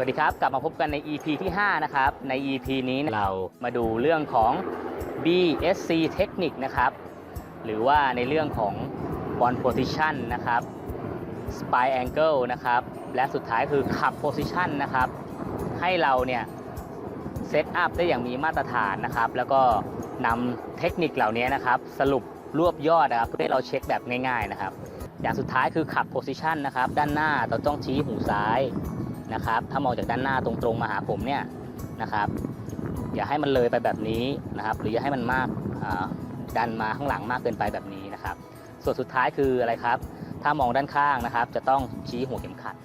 สวัสดีครับ กลับมาพบกันใน EP ที่ 5 นะครับ ใน EP นี้เรามาดูเรื่องของ BSC Technique นะครับ หรือว่าในเรื่องของ Ball Position นะครับ Spy Angle นะครับ และสุดท้ายคือ Cup Position นะครับ ให้เราเนี่ยเซตอัพได้อย่างมีมาตรฐานนะครับ แล้วก็นำเทคนิคเหล่านี้นะครับ สรุปรวบยอดนะครับเพื่อให้เราเช็คแบบง่าย ๆนะครับ อย่างสุดท้ายคือขับ position นะครับ ด้านหน้าเราต้องชี้หูซ้าย นะครับ ถ้ามองจากด้านหน้าตรงๆมาหาผมเนี่ยนะครับ อย่าให้มันเลยไปแบบนี้นะครับ หรืออย่าให้มันมากดันมาข้างหลังมากเกินไปแบบนี้นะครับ ส่วนสุดท้ายคืออะไรครับ ถ้ามองด้านข้างนะครับ จะต้องชี้หัวเข็มขัด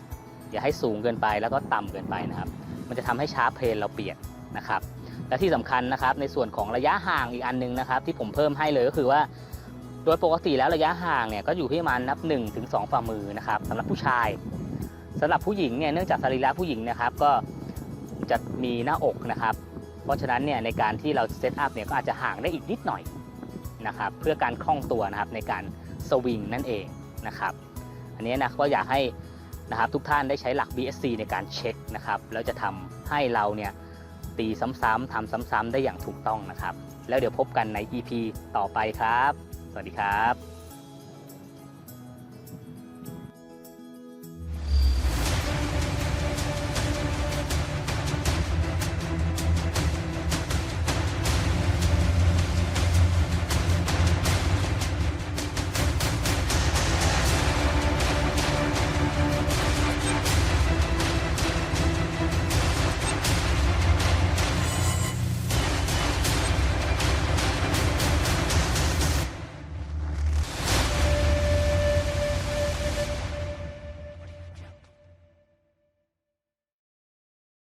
อย่าให้สูงเกินไปแล้วก็ต่ำเกินไปนะครับ มันจะทำให้ชาร์ปเพลนเราเปลี่ยนนะครับ และที่สำคัญนะครับในส่วนของระยะห่างอีกอันหนึงนะครับ ที่ผมเพิ่มให้เลยก็คือว่าโดยปกติแล้วระยะห่างเนี่ยก็อยู่ที่ประมาณนับ1ถึง2ฝ่ามือนะครับสำหรับผู้ชาย สำหรับผู้หญิงเนี่ยเนื่องจากสรีระผู้หญิงนะครับก็จะมีหน้าอกนะครับ เพราะฉะนั้นเนี่ยในการที่เราเซตอัพเนี่ยก็อาจจะห่างได้อีกนิดหน่อยนะครับเพื่อการคล่องตัวนะครับในการสวิงนั่นเองนะครับอันนี้นะก็อยากให้นะครับทุกท่านได้ใช้หลัก BSC ในการเช็คนะครับแล้วจะทำให้เราเนี่ยตีซ้ำๆทำซ้ำๆได้อย่างถูกต้องนะครับ แล้วเดี๋ยวพบกันใน EP ต่อไปครับ สวัสดีครับ